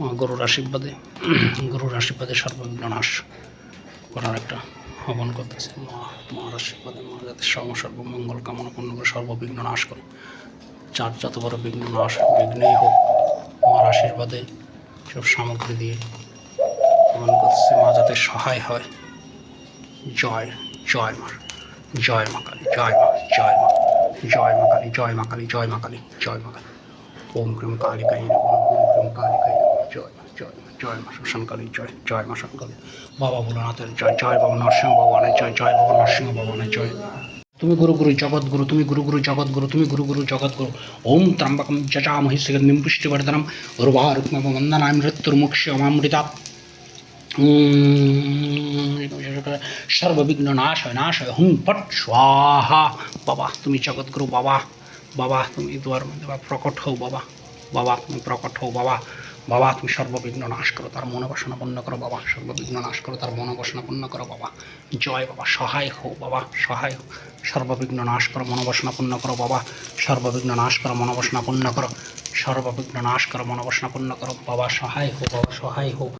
গরুর আশীর্বাদে গরুর আশীর্বাদে সর্ববিঘ্ন নাশ করার একটা হবন করতেছে। মা, মার আশীর্বাদে মা যাতে সর্ব সর্বমঙ্গল কামনা পূর্ণ করে সর্ববিঘ্ন নাশ করে। চার যত বড় বিঘ্ন নাশ বিঘ্নেই হোক, মার আশীর্বাদে সব সামগ্রী দিয়ে হবন করতেছে, মা যাতে সহায় হয়। জয় জয় মা জয় মা কালী, জয় মা জয় মা জয় মা কালী, জয় মা কালী, জয় মা কালী, জয় মা কালী। ওম ক্রিম নমঃ, ওম ক্রিম নমঃ জয় জয় জয় মা শ্মশানকালী জয় জয় মা শ্মশানকালী বাবা ভোলানাথের জয় জয় বাবা নরসিংহ ভগবানের জয় জয় বাবা নরসিংহ ভগবানের জয়। তুমি গুরু গুরু জগৎগুরু, তুমি গুরু গুরু জগৎগুরু, তুমি গুরু গুরু জগৎগুরু। ওম ত্রম্বকম যজামহি সুগন্ধিম পুষ্টিবর্ধনম উর্বারুক্মম বন্দনায় মৃত্যুর্মুক্ষ্যমামৃতাৎ সর্ববিঘ্ন নাশ নাশ হয় হুম ফট, স্বাহা। বাবা, তুমি জগৎগুরু, বাবা। বাবা, তুমি দুয়ার মধ্যে প্রকট হও, বাবা। বাবা, তুমি প্রকট হও, বাবা। বাবা, তুমি সর্ববিঘ্ন নাশ করো, তার মনোবাসনা পূর্ণ করো, বাবা। সর্ববিঘ্ন নাশ করো, তার মনোবাসনা পূর্ণ করো, বাবা। জয়, বাবা। সহায় হও, বাবা। সহায় হও। সর্ববিঘ্ন নাশ করো, মনোবাসনা পূর্ণ করো, বাবা। সর্ববিঘ্ন নাশ করো, মনোবাসনা পূর্ণ করো। সর্ববিঘ্ন নাশ করো, মনোবাসনা পূর্ণ করো, বাবা। সহায় হও, বাবা। সহায় হও।